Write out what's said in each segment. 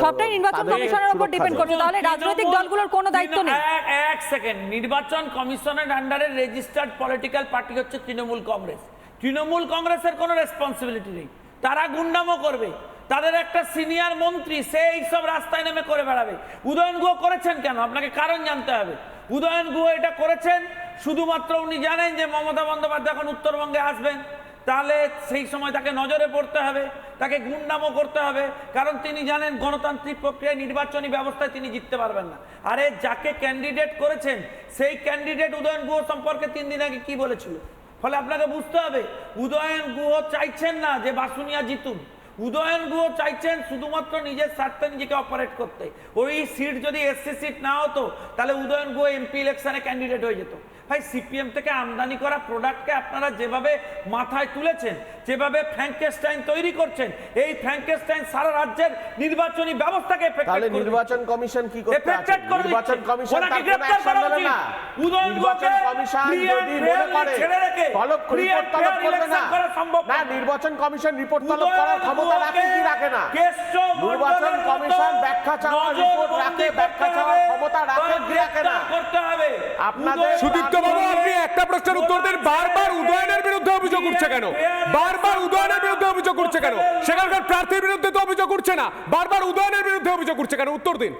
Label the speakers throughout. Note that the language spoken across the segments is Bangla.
Speaker 1: সবটাই নির্বাচন কমিশনের উপর ডিপেন্ড করছে। তাহলে রাজনৈতিক দলগুলোর কোনো দায়িত্ব নেই।
Speaker 2: এক- এক সেকেন্ড নির্বাচন কমিশনের আন্ডারে রেজিস্টার্ড পলিটিক্যাল পার্টি হচ্ছে তৃণমূল কংগ্রেস। তৃণমূল কংগ্রেসের কোনো রেসপন্সিবিলিটি নেই। তারা গুন্ডামো করবে। তাদের একটা সিনিয়র মন্ত্রী সে এইসব রাস্তায় নেমে করে বেড়াবে। উদয়ন গুহ করেছেন কেন? আপনাকে কারণ জানতে হবে। উদয়ন গুহ এটা করেছেন শুধুমাত্র উনি জানেন যে মমতা বন্দ্যোপাধ্যায় এখন উত্তরবঙ্গে আসবেন। তাহলে সেই সময় তাকে নজরে পড়তে হবে, তাকে গুন্ডামো করতে হবে, কারণ তিনি জানেন গণতান্ত্রিক প্রক্রিয়ায় নির্বাচনী ব্যবস্থায় তিনি জিততে পারবেন না। আরে যাকে ক্যান্ডিডেট করেছেন, সেই ক্যান্ডিডেট উদয়ন গুহ সম্পর্কে তিন দিন আগে কি বলেছিল? ফলে আপনাকে বুঝতে হবে, উদয়ন গুহ চাইছেন না যে বাসুনিয়া জিতুন উদয়ন গুহ চাইছেন শুধুমাত্র নিজের স্বার্থে নিজেকে অপারেট করতে। ওই সিট যদি এসসি সিট না হতো তাহলে উদয়ন গুহ এমপি ইলেকশনে ক্যান্ডিডেট হয়ে যেত। ভাই সিপিএম থেকে আমদানি করা প্রোডাক্টকে আপনারা যেভাবে মাথায় তুলেছেন যেভাবে ফ্র্যাঙ্কেস্টাইন তৈরি করছেন এই ফ্র্যাঙ্কেস্টাইন সারা রাজ্যের নির্বাচনী ব্যবস্থাকে
Speaker 3: তাহলে নির্বাচন কমিশন কি করতে
Speaker 2: করে
Speaker 3: নির্বাচন কমিশন
Speaker 2: ওনাকে
Speaker 3: তার কোনো অ্যাকশন
Speaker 2: করা উচিত।
Speaker 3: না।
Speaker 2: উদয়ন গুহকে
Speaker 3: কমিশন যদি মনে করে
Speaker 2: ছেড়ে রেখে
Speaker 3: তলব রিপোর্ট তলব করবে না।
Speaker 2: করা
Speaker 3: না নির্বাচন কমিশন রিপোর্ট তলব করার ক্ষমতা রাখে কি রাখে না? নির্বাচন কমিশন ব্যাখ্যা চাওয়া রিপোর্ট রাখে ব্যাখ্যা চাওয়ার ক্ষমতা রাখে কি রাখে না?
Speaker 2: গ্রেপ্তার করতে হবে।
Speaker 3: আপনাদের
Speaker 2: উদয়ন
Speaker 4: সুদীপ্ত বাবু আপনি একটা প্রশ্নের উত্তর দেন। বারবার উদয়নের বিরুদ্ধে অভিযোগ উঠছে কেন? বারবার উদয়নের বিরুদ্ধে অভিযোগ উঠছে কেন? সেখানকার প্রার্থীর বিরুদ্ধে তো অভিযোগ উঠছে না। বারবার উদয়নের বিরুদ্ধে অভিযোগ উঠছে কেন? উত্তর দিন।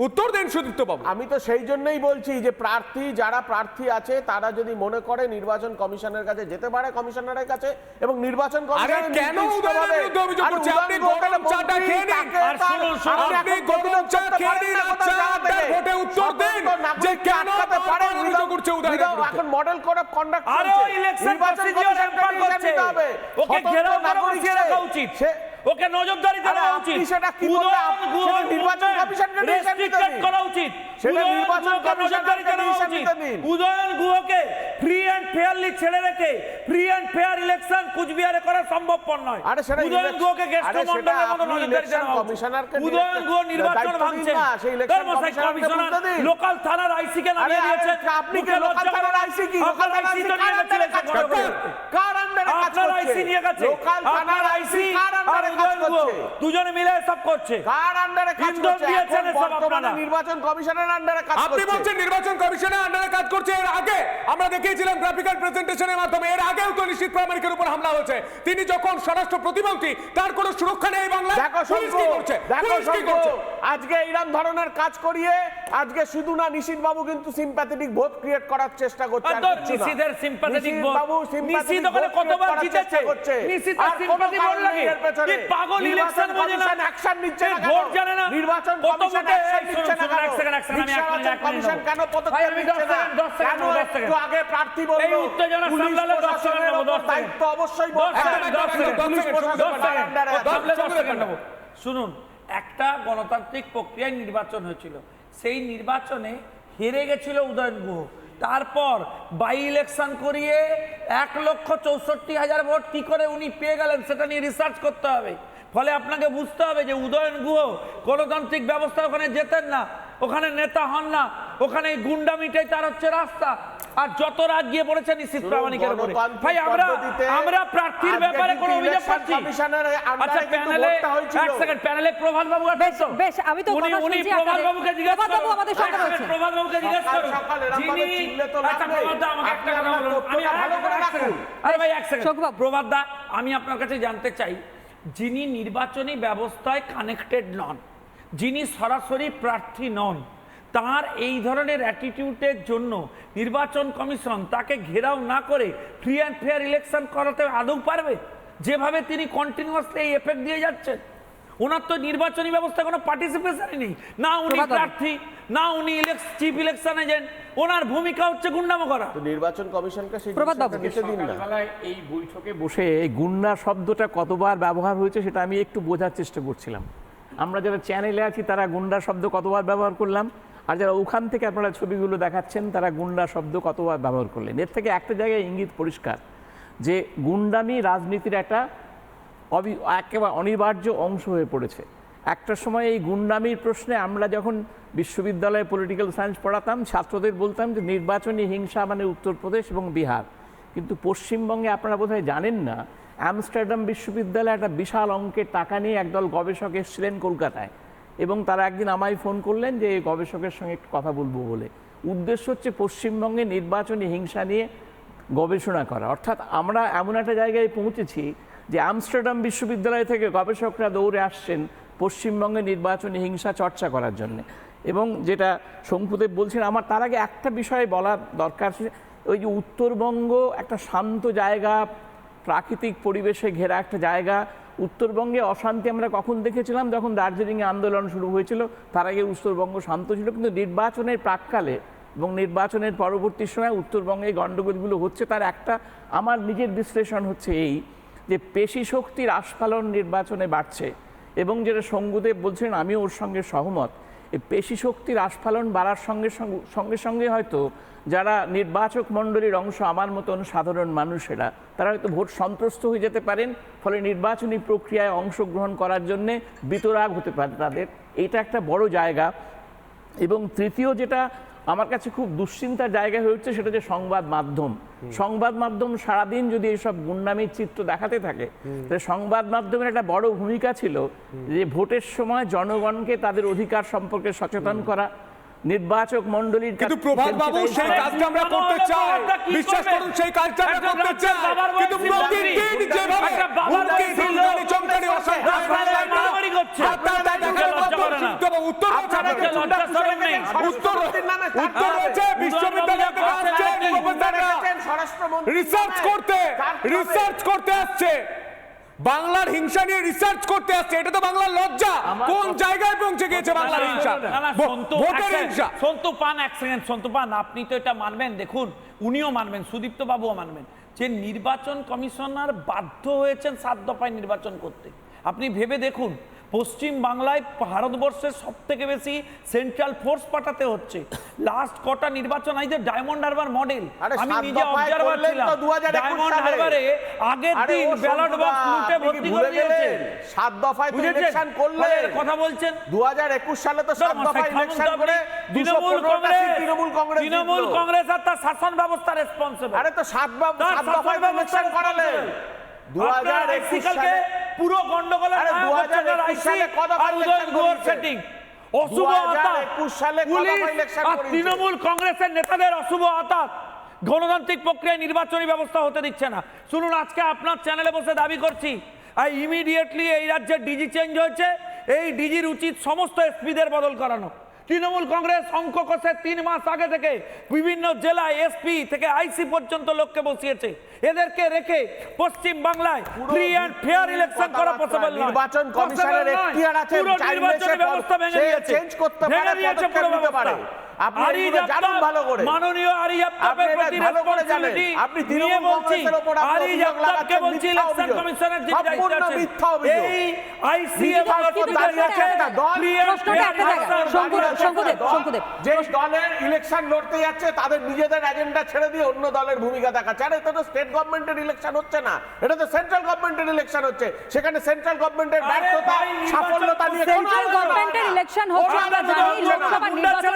Speaker 4: উত্তর দিন সুদীপ্ত বাবু
Speaker 3: আমি তো সেই জন্যই বলছি যে প্রার্থী যারা প্রার্থী আছে তারা যদি মনে করে নির্বাচন কমিশনের কাছে যেতে পারে কমিশনারের কাছে এবং নির্বাচন
Speaker 4: কেন করছে? আপনি গরম চাটা খেয়ে নিন।
Speaker 2: আর শুনুন, শুনুন,
Speaker 4: আপনি গরম চা খেয়ে নিন আর ভোটে উত্তর দিন যে কেন বারবার অভিযোগ উঠছে উদয়নের
Speaker 3: এখন মডেল কোড অফ কন্ডাক্ট
Speaker 2: আরও ইলেকশন প্রসিডিওর এম্পার করছে ওকে ঘেরাও করে বসিয়ে উচিত। ওকে নজরদারিতে
Speaker 3: আরে
Speaker 2: রাখা উচিত।
Speaker 3: সেটা কি বললে?
Speaker 2: উদয়ন
Speaker 3: সেটা
Speaker 2: গুহর
Speaker 3: নির্বাচন
Speaker 2: movement
Speaker 3: দিন।
Speaker 2: করা উচিত
Speaker 3: সেটা নির্বাচন।
Speaker 2: উদয়ন গুহকে ফ্রি অ্যান্ড ফেয়ারলি ছেড়ে রেখে ফ্রি অ্যান্ড ফেয়ার ইলেকশন কুচবিহারে করা সম্ভবপর নয়।
Speaker 3: আরে সেটা
Speaker 2: উদয়ন গুহকে গেস্ট মন্ডলের মতো
Speaker 3: আপনি
Speaker 2: উচিত।
Speaker 3: commissioner-কে
Speaker 2: উদয়ন গুহ নির্বাচন
Speaker 3: commissioner-কে
Speaker 2: কমিশনার লোকাল থানার আইসি কে নামিয়ে দিয়েছেন।
Speaker 3: আপনি কি? লোকাল থানার আইসি কি? লোকাল আইসি
Speaker 2: তো নিয়ে গেছিলেন করে।
Speaker 3: আন্ডারে কাজ করছে?
Speaker 2: আইসি নিয়ে গেছে।
Speaker 3: লোকাল থানার আইসি কার আন্ডারে কাজ করছে?
Speaker 2: দুজনে মিলে সব করছে।
Speaker 3: কার আন্ডারে কাজ করছে?
Speaker 2: দিয়েছেন
Speaker 3: বর্তমানে
Speaker 2: আপনারা।
Speaker 3: নির্বাচন কমিশনের আন্ডারে কাজ
Speaker 4: আপনি
Speaker 3: করছে।
Speaker 4: বলছেন নির্বাচন কমিশনের আন্ডারে কাজ করছে এর আগে? আমরা দেখিয়েছিলাম গ্রাফিক্যাল প্রেজেন্টেশনের মাধ্যমে। এর আগেও তো নিশ্চিত প্রামাণিকের উপর হামলা হয়েছে। তিনি যখন স্বরাষ্ট্র প্রতিমন্ত্রী তার কোনো সুরক্ষা নেই বাংলায়।
Speaker 3: দেখো
Speaker 4: কি করছে?
Speaker 3: আজকে এইরকম ধরনের কাজ করিয়ে আজকে শুধু না নিশিত বাবু কিন্তু সিম্প্যাথেটিক ভোট ক্রিয়েট করার চেষ্টা করছে আর
Speaker 2: তো
Speaker 3: কিচ্ছু না।
Speaker 2: sympathetic
Speaker 3: নিশীথ
Speaker 2: vote।
Speaker 3: বাবু
Speaker 2: নিশীথ ওখানে কতবার জিতেছে?
Speaker 3: আর কোনো
Speaker 2: sympathy লাগে? কি পাগল election বোঝে না?
Speaker 3: action নিচ্ছে না
Speaker 2: ভোট জানে না?
Speaker 3: নির্বাচন কমিশন
Speaker 2: ভোটে?
Speaker 3: নিচ্ছে না?
Speaker 2: এক second, এক second, আমি মিনিট, এক
Speaker 3: কমিশন কেন পদক্ষেপ নিচ্ছে না?
Speaker 2: second, দশ second
Speaker 3: কেন
Speaker 2: নেব, দশ
Speaker 3: একটু
Speaker 2: second।
Speaker 3: আগে প্রার্থী
Speaker 2: এই উত্তেজনা সামলালে দশ second
Speaker 3: প্রশাসনের
Speaker 2: নেব,
Speaker 3: ওপর
Speaker 2: দশ second।
Speaker 3: দায়িত্ব অবশ্যই
Speaker 2: দশ
Speaker 3: বলতে
Speaker 2: second,
Speaker 3: হবে।
Speaker 2: দশ second,
Speaker 4: দশ
Speaker 3: পুলিশ
Speaker 4: সঙ্গে
Speaker 2: second
Speaker 4: দেখান।
Speaker 2: নেব। শুনুন একটা গণতান্ত্রিক প্রক্রিয়ায় নির্বাচন হয়েছিল সেই নির্বাচনে হেরে গেছিল উদয়ন গুহ। তারপর বাই ইলেকশন করিয়ে এক লক্ষ চৌষট্টি হাজার ভোট কী করে উনি পেয়ে গেলেন সেটা নিয়ে রিসার্চ করতে হবে। ফলে আপনাকে বুঝতে হবে যে উদয়ন গুহ গণতান্ত্রিক ব্যবস্থা ওখানে যেতেন না। ওখানে নেতা হন না ওখানে এই গুন্ডামিটাই তার হচ্ছে রাস্তা। আর যত রাত গিয়ে পড়েছে নিশ্চিত প্রামাণিকের উপরে। ভাই আমরা আমরা প্রার্থীর ব্যাপারে কোনো অভিযোগ পাচ্ছি? আচ্ছা প্যানেলে এক সেকেন্ড প্যানেলে প্রভাত বাবু আছেন তো?
Speaker 1: বেশ, আমি তো
Speaker 2: উনি
Speaker 1: কথা শুনছি
Speaker 2: প্রভাত
Speaker 1: আপনাদের।
Speaker 2: বাবুকে জিজ্ঞেস করুন।
Speaker 1: আমাদের সঙ্গে
Speaker 2: এক প্রভাত বাবুকে জিজ্ঞেস করুন। যিনি আচ্ছা প্রভাত দা আমাকে একটা কথা বলুন। আমি
Speaker 3: ভালো করে রাখুন।
Speaker 2: আরে ভাই এক সেকেন্ড। প্রভাত দা আমি আপনার কাছে জানতে চাই যিনি নির্বাচনী ব্যবস্থায় কানেক্টেড নন যিনি সরাসরি প্রার্থী নন তার এই ধরনের অ্যাটিটিউডের জন্য নির্বাচন কমিশন তাকে ঘেরাও না করে ফ্রি অ্যান্ড ফেয়ার ইলেকশন করাতে আদৌ পারবে? যেভাবে তিনি কন্টিনিউয়াসলি এই এফেক্ট দিয়ে যাচ্ছেন। ওনার তো নির্বাচনী ব্যবস্থা কোনো পার্টিসিপেশনই নেই। না উনি প্রার্থী না উনি চিফ ইলেকশন এজেন্ট ওনার ভূমিকা হচ্ছে গুন্ডামো করা
Speaker 3: তো নির্বাচন কমিশনকে
Speaker 5: এই বৈঠকে বসে এই গুন্ডা শব্দটা কতবার ব্যবহার হয়েছে সেটা আমি একটু বোঝার চেষ্টা করছিলাম। আমরা যারা চ্যানেলে আছি, তারা গুন্ডা শব্দ কতবার ব্যবহার করলাম? আর যারা ওখান থেকে আপনারা ছবিগুলো দেখাচ্ছেন, তারা গুন্ডা শব্দ কতবার ব্যবহার করলেন? এর থেকে একটা জায়গায় ইঙ্গিত পরিষ্কার, যে গুন্ডামি রাজনীতির একটা অবি, একেবারে অনিবার্য অংশ হয়ে পড়েছে। একটা সময় এই গুন্ডামির প্রশ্নে আমরা যখন বিশ্ববিদ্যালয়ে পলিটিক্যাল সায়েন্স পড়াতাম, ছাত্রদের বলতাম যে নির্বাচনী হিংসা মানে উত্তরপ্রদেশ এবং বিহার। কিন্তু পশ্চিমবঙ্গে আপনারা বোধহয় জানেন না, আমস্টারডাম বিশ্ববিদ্যালয়ে একটা বিশাল অঙ্কের টাকা নিয়ে একদল গবেষক এসেছিলেন কলকাতায় এবং তারা একদিন আমায় ফোন করলেন যে এই গবেষকের সঙ্গে একটু কথা বলব বলে। উদ্দেশ্য হচ্ছে পশ্চিমবঙ্গে নির্বাচনী হিংসা নিয়ে গবেষণা করা। অর্থাৎ আমরা এমন একটা জায়গায় পৌঁছেছি যে আমস্টারডাম বিশ্ববিদ্যালয় থেকে গবেষকরা দৌড়ে আসছেন পশ্চিমবঙ্গে নির্বাচনী হিংসা চর্চা করার জন্য। এবং যেটা শঙ্কুদেব বলছেন, আমার তার আগে একটা বিষয় বলার দরকার ওই যে উত্তরবঙ্গ একটা শান্ত জায়গা, প্রাকৃতিক পরিবেশে ঘেরা একটা জায়গা। উত্তরবঙ্গে অশান্তি আমরা কখন দেখেছিলাম? যখন দার্জিলিংয়ে আন্দোলন শুরু হয়েছিল, তার আগে উত্তরবঙ্গ শান্ত ছিল। কিন্তু নির্বাচনের প্রাককালে এবং নির্বাচনের পরবর্তী সময় উত্তরবঙ্গে গণ্ডগোলগুলো হচ্ছে, তার একটা আমার নিজের বিশ্লেষণ হচ্ছে এই যে পেশি শক্তির আস্ফালন নির্বাচনে বাড়ছে এবং যেটা সঙ্গুদেব বলছেন আমিও ওর সঙ্গে সহমত। এই পেশি শক্তির আস্ফালন বাড়ার সঙ্গে, সঙ্গে- সঙ্গে হয়তো যারা নির্বাচক মণ্ডলীর অংশ আমার মতন সাধারণ মানুষেরা, তারা হয়তো ভোট সন্ত্রস্ত হয়ে যেতে পারেন, ফলে নির্বাচনী প্রক্রিয়ায় অংশগ্রহণ করার জন্যে বিতরাগ হতে পারে তাদের। এটা একটা বড় জায়গা। এবং তৃতীয় যেটা আমার কাছে খুব দুশ্চিন্তার জায়গা হয়ে উঠছে সেটা যে সংবাদ মাধ্যম। সংবাদ মাধ্যম সারাদিন যদি এইসব গুন্ডামির চিত্র দেখাতে থাকে তাহলে সংবাদ মাধ্যমের একটা বড় ভূমিকা ছিল যে ভোটের সময় জনগণকে তাদের অধিকার সম্পর্কে সচেতন করা নির্বাচক মন্ডলীর
Speaker 4: কিন্তু প্রভাত বাবু সেই কাজটা আমরা করতে চাই। বিশ্বাস করুন সেই কাজটা আমরা করতে চাই। কিন্তু প্রতিদিন যেভাবে হুমকি ধমকানি চমকানি
Speaker 2: করে না।
Speaker 4: কিন্তু উত্তর
Speaker 3: আপনারা
Speaker 4: রয়েছে
Speaker 2: লজ্জা শরম নেই।
Speaker 4: উত্তর উত্তর রয়েছে বিশ্ববিদ্যালয় থেকে আসছে রিসার্চ করতে রিসার্চ করতে আসছে। বাংলার হিংসা নিয়ে রিসার্চ করতে আসছে। এটা তো বাংলার লজ্জা। কোন জায়গায় পৌঁছে গিয়েছে বাংলার হিংসা?
Speaker 2: সন্তু,
Speaker 4: ভোটের হিংসা।
Speaker 2: সন্তু পান এক সেকেন্ড সন্তু পান। আপনি তো এটা মানবেন। দেখুন উনিও মানবেন সুদীপ্ত বাবুও মানবেন। যে নির্বাচন কমিশনার বাধ্য হয়েছেন সাত দফায় নির্বাচন করতে। আপনি ভেবে দেখুন পশ্চিম বাংলায় ভারতবর্ষের সব থেকে বেশি সেন্ট্রাল ফোর্স পাঠাতে হচ্ছে। লাস্ট কটা নির্বাচন যে ডায়মন্ড হারবার মডেল আমি নিজে অবজারভার ছিলাম।
Speaker 3: 2021
Speaker 2: ডায়মন্ড। হারবারে আগের দিন ব্যালট বক্স লুটে ভর্তি করে দিয়েছে।
Speaker 3: সাত দফায় ইলেকশন করলেন।
Speaker 2: ফলে কথা বলছেন।
Speaker 3: দু হাজার একুশ সালে তো সাত দফায় ইলেকশন করে
Speaker 2: তৃণমূল কংগ্রেস
Speaker 3: তৃণমূল কংগ্রেস
Speaker 2: তৃণমূল কংগ্রেস আর তার শাসন ব্যবস্থা রেসপন্সিবল
Speaker 3: আরে তো সাত সাত দফায় ইলেকশন একুশ
Speaker 2: আইসিকালকে
Speaker 3: সালে
Speaker 2: পুরো গন্ডগোলের
Speaker 3: আরে
Speaker 2: নায়ক
Speaker 3: 2021
Speaker 2: হচ্ছে তার আইসি
Speaker 3: সালে কত
Speaker 2: আর
Speaker 3: বার
Speaker 2: উদয়
Speaker 3: ইলেকশন
Speaker 2: গুহর
Speaker 3: করিয়েছে?
Speaker 2: সেটিং অশুভ
Speaker 3: 2021 সালে কত
Speaker 2: পুলিশ
Speaker 3: বার ইলেকশন
Speaker 2: আর
Speaker 3: করিয়েছে?
Speaker 2: তৃণমূল কংগ্রেসের নেতাদের অশুভ হতাশ গণতান্ত্রিক প্রক্রিয়ায় নির্বাচনী ব্যবস্থা হতে দিচ্ছে না। শুনুন আজকে আপনার চ্যানেলে বসে দাবি করছি আর ইমিডিয়েটলি এই রাজ্যে ডিজি চেঞ্জ হয়েছে। এই ডিজির উচিত সমস্ত এসপিদের বদল করানো। তৃণমূল কংগ্রেস অঙ্ক কষে তিন মাস আগে থেকে বিভিন্ন জেলায় এসপি থেকে আইসি পর্যন্ত লোককে বসিয়েছে। এদেরকে রেখে পশ্চিম বাংলায় ফ্রি ফেয়ার ইলেকশন করা পসিবল নয়।
Speaker 3: নির্বাচন কমিশনের এখতিয়ার আছে,
Speaker 2: পুরো ব্যবস্থা ভেঙে দিয়েছে।
Speaker 3: চেঞ্জ করতে পারে, পদক্ষেপ নিতে পারে। আপনি জানুন ভালো করে।
Speaker 2: মাননীয় প্রতি
Speaker 3: ভালো করে জানেন। আপনি তৃণমূল
Speaker 2: বলছি,
Speaker 3: কংগ্রেসের
Speaker 2: ইলেকশন কমিশনের দায়িত্বে
Speaker 3: সম্পূর্ণ মিথ্যা অভিযোগ।
Speaker 2: এই আইসি এবং
Speaker 3: একটা দল। যে দলের ইলেকশন লড়তে যাচ্ছে তাদের নিজেদের এজেন্ডা ছেড়ে দিয়ে অন্য দলের ভূমিকা দেখাচ্ছে আরে এটা তো স্টেট গভর্নমেন্টের ইলেকশন হচ্ছে না এটা তো সেন্ট্রাল গভর্নমেন্টের ইলেকশন হচ্ছে সেখানে সেন্ট্রাল গভর্নমেন্টের ব্যর্থতা সাফল্যতা নিয়ে
Speaker 1: সেন্ট্রাল গভর্নমেন্টের ইলেকশন হচ্ছে আমরা জানি লোকসভা নির্বাচন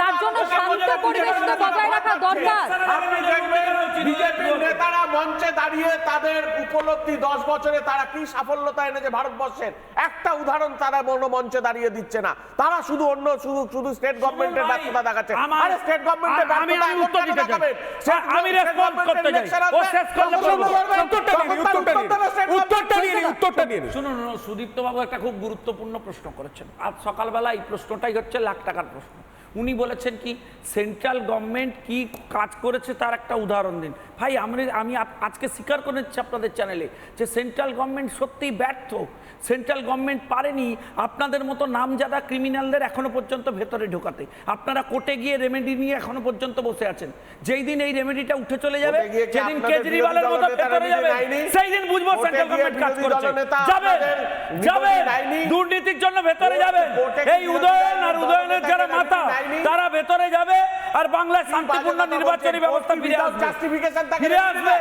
Speaker 1: তার জন্য শান্ত পরিবেশ তো বজায় রাখা দরকার।
Speaker 3: আপনি দেখবেন বিজেপির নেতারা মঞ্চে দাঁড়িয়ে তাদের উপলব্ধি দশ বছরে তারা কি সাফল্যতা এনেছে ভারতবর্ষের? একটা উদাহরণ তারা অন্য মঞ্চে দাঁড়িয়ে দিচ্ছে না। তারা শুধু অন্য শুধু শুধু স্টেট গভর্নমেন্টের ব্যর্থতা দেখাচ্ছে। আরে স্টেট গভর্নমেন্টের ব্যর্থতা
Speaker 2: আমি উত্তর দিতে চাই। আমি
Speaker 3: government
Speaker 2: করতে চাই। ও শেষ করলে
Speaker 4: উত্তরটা
Speaker 3: তার
Speaker 4: উত্তরটা নিন উত্তরটা
Speaker 2: শুনুন শুনুন, সুদীপ্ত বাবু একটা খুব গুরুত্বপূর্ণ প্রশ্ন করেছেন। আজ সকালবেলা এই প্রশ্নটাই হচ্ছে লাখ টাকার প্রশ্ন। উনি বলেছেন কি সেন্ট্রাল গভর্নমেন্ট কি কাজ করেছে তার একটা উদাহরণ দিন। ভাই আমি আমি আজকে স্বীকার করে নিচ্ছি আপনাদের চ্যানেলে যে সেন্ট্রাল গভর্নমেন্ট সত্যিই ব্যর্থ। সেন্ট্রাল গভর্নমেন্ট পারেনি আপনাদের মতো নামজাদা ক্রিমিনালদের এখনও পর্যন্ত ভেতরে ঢোকাতে। আপনারা কোর্টে গিয়ে রেমেডি নিয়ে এখনও পর্যন্ত বসে আছেন। যেই দিন এই রেমেডিটা উঠে চলে যাবে যেদিন কেজরিওয়ালের মতো ভেতরে যাবে সেই দিন বুঝব সেন্ট্রাল গভর্নমেন্ট কাজ করছে। যাবে যাবে। দুর্নীতির জন্য ভেতরে যাবে। এই উদয়ন আর উদয়নের যারা মাথা? তারা ভেতরে যাবে আর বাংলায় শান্তিপূর্ণ নির্বাচনী ব্যবস্থা ফিরে আসবে। ফিরে আসবে।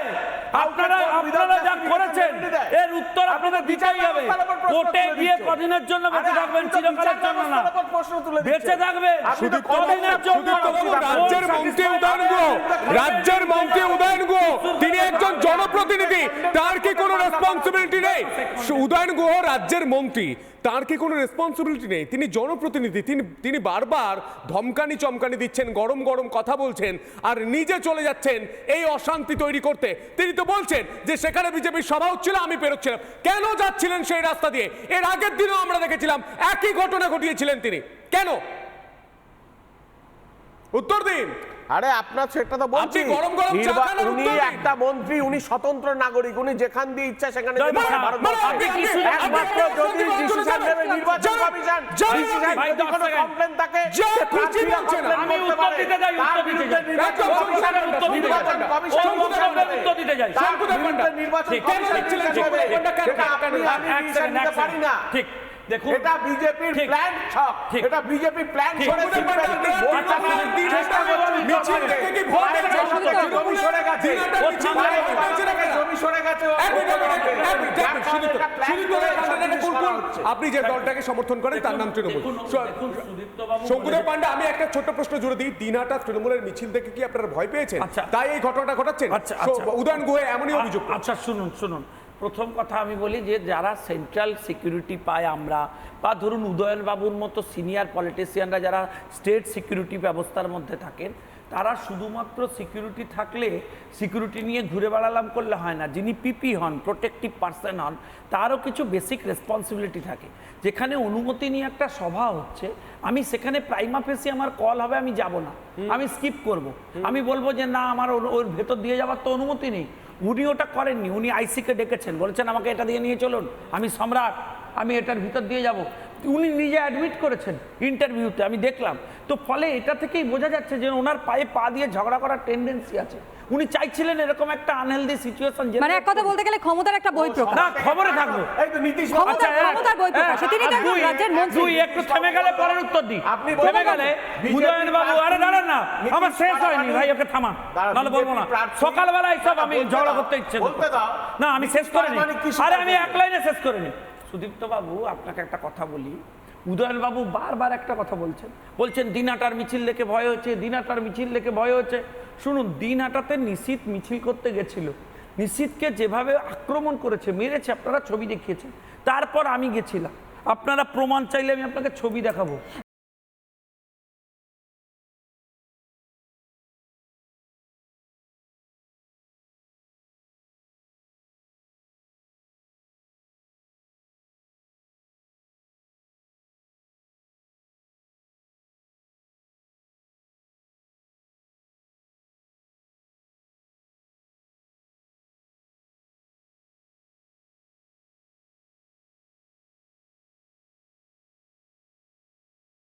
Speaker 2: আপনারা আপনারা যা করেছেন এর উত্তর আপনাদের দিতেই হবে। কোর্টে গিয়ে কদিনের জন্য বেঁচে থাকবেন চিরকালের জন্য না। বেঁচে
Speaker 3: তো
Speaker 4: সুদীপ্ত
Speaker 2: কদিনের জন্য
Speaker 4: রাজ্যের মন্ত্রী উদয়ন গুহ রাজ্যের মন্ত্রী উদয়ন গুহ তিনি একজন জনপ্রতিনিধি। তার কি কোনো রেসপন্সিবিলিটি নেই? উদয়ন গুহ রাজ্যের মন্ত্রী। তার কি কোনো রেসপন্সিবিলিটি নেই? তিনি জনপ্রতিনিধি, তিনি তিনি বারবার ধমকানি চমকানি দিচ্ছেন, গরম গরম কথা বলছেন, আর নিজে চলে যাচ্ছেন এই অশান্তি তৈরি করতে। তিনি তো বলছেন যে সেখানে বিজেপির সভা হচ্ছিল, আমি পেরোচ্ছিলাম। কেন যাচ্ছিলেন সেই রাস্তা দিয়ে? এর আগের দিনও আমরা দেখেছিলাম, একই ঘটনা ঘটিয়েছিলেন তিনি। কেন? উত্তর দিন।
Speaker 3: আরে আপনার সেটা তো বলছি
Speaker 4: গরম গরম চা খান
Speaker 3: উনি একটা মন্ত্রী উনি স্বতন্ত্র নাগরিক উনি যেখান দিয়ে ইচ্ছা সেখানে যেতে পারেন
Speaker 2: বাবা,
Speaker 3: ভারতবর্ষে।
Speaker 4: আপনি কি শুনে-
Speaker 3: একমাত্র যদি ডিসিশন নেবে নির্বাচন কমিশন ডিসিশন যদি কোনো কমপ্লেন থাকে
Speaker 2: আমি উত্তর দিতে যাই, উত্তর দিতে যাই।
Speaker 3: নির্বাচন
Speaker 4: একদম
Speaker 3: কমিশন
Speaker 2: উত্তর দিতে যাই।
Speaker 3: কমিশন।
Speaker 2: উত্তর দিতে যাই।
Speaker 4: পান্ডা।
Speaker 3: নির্বাচন কমিশন
Speaker 2: সেকেন্ড,
Speaker 3: পারি না
Speaker 2: ঠিক দেখুন।
Speaker 3: এটা বিজেপির প্ল্যান ছক এটা বিজেপি প্ল্যান। করে জমি সরে গেছে। জমি সরে গেছে।
Speaker 4: আপনি যে দলটাকে সমর্থন করেন তার নাম তৃণমূল। শঙ্কুদেব পান্ডা আমি একটা ছোট্ট প্রশ্ন জুড়ে দিই। দিনহাটা তৃণমূলের মিছিল দেখে কি আপনারা ভয় পেয়েছেন?
Speaker 2: আচ্ছা।
Speaker 4: তাই এই ঘটনাটা ঘটাচ্ছেন?
Speaker 2: আচ্ছা, আচ্ছা।
Speaker 4: উদয়ন গুহে এমনই অভিযোগ
Speaker 2: আচ্ছা শুনুন শুনুন। প্রথম কথা আমি বলি যে যারা সেন্ট্রাল সিকিউরিটি পাই আমরা বা ধরুন উদয়নবাবুর মতো সিনিয়র পলিটিশিয়ানরা যারা স্টেট সিকিউরিটি ব্যবস্থার মধ্যে থাকেন তারা শুধুমাত্র সিকিউরিটি থাকলে সিকিউরিটি নিয়ে ঘুরে বেড়ালাম করলে হয় না। যিনি পিপি হন প্রোটেক্টিভ পার্সন হন তারও কিছু বেসিক রেসপন্সিবিলিটি থাকে। যেখানে অনুমতি নিয়ে একটা সভা হচ্ছে আমি সেখানে প্রাইমা ফেসি আমার কল হবে আমি যাব না। আমি স্কিপ করব। আমি বলব যে না আমার ওর ভেতর দিয়ে যাওয়ার তো অনুমতি নেই। উনি ওটা করেননি, উনি আইসিকে ডেকেছেন, বলেছেন আমাকে এটা দিয়ে নিয়ে চলুন, আমি সম্রাট, আমি এটার ভিতর দিয়ে যাব। উনি নিজে অ্যাডমিট করেছেন ইন্টারভিউতে আমি দেখলাম। তো ফলে এটা থেকেই বোঝা যাচ্ছে যে ওনার পায়ে পা দিয়ে ঝগড়া করার টেন্ডেন্সি আছে। উনি চাইছিলেন এরকম একটা আনহেলদি সিচুয়েশন
Speaker 1: মানে এক কথা বলতে গেলে ক্ষমতার একটা বই প্রকাশ
Speaker 2: না খবরে থাকব।
Speaker 3: এই তো নীতিশ
Speaker 1: ক্ষমতা-
Speaker 2: আচ্ছা,
Speaker 1: ক্ষমতার বই প্রকাশ। তিনি তো
Speaker 2: দুই-
Speaker 1: রাজ্যের মন্ত্রী।
Speaker 2: দুই একটু থেমে গেলে পরের উত্তর দিই।
Speaker 3: আপনি
Speaker 2: থেমে গেলে উদয়ন বাবু আরে দাঁড়ান না আমার শেষ হয়নি ভাই ওকে
Speaker 3: থামা।
Speaker 2: নাহলে বলব না। সকালবেলা এইসব আমি ঝগড়া করতে ইচ্ছে
Speaker 3: বলতে দাও।
Speaker 2: না আমি শেষ করে নি
Speaker 3: কি
Speaker 2: আরে আমি এক লাইনে শেষ করে নি সুদীপ্ত বাবু আপনাকে একটা কথা বলি। উদয়নবাবু বারবার একটা কথা বলছেন। বলছেন দিনাটার মিছিল দেখে ভয় হচ্ছে দিনাটার মিছিল দেখে ভয় হচ্ছে শুনুন দিনহাটাতে নিশীত মিছিল করতে গেছিল। নিশীতকে যেভাবে আক্রমণ করেছে, মেরেছে, আপনারা ছবি দেখিয়েছেন। তারপর আমি গেছিলাম। আপনারা প্রমাণ চাইলে আমি আপনাকে ছবি দেখাবো।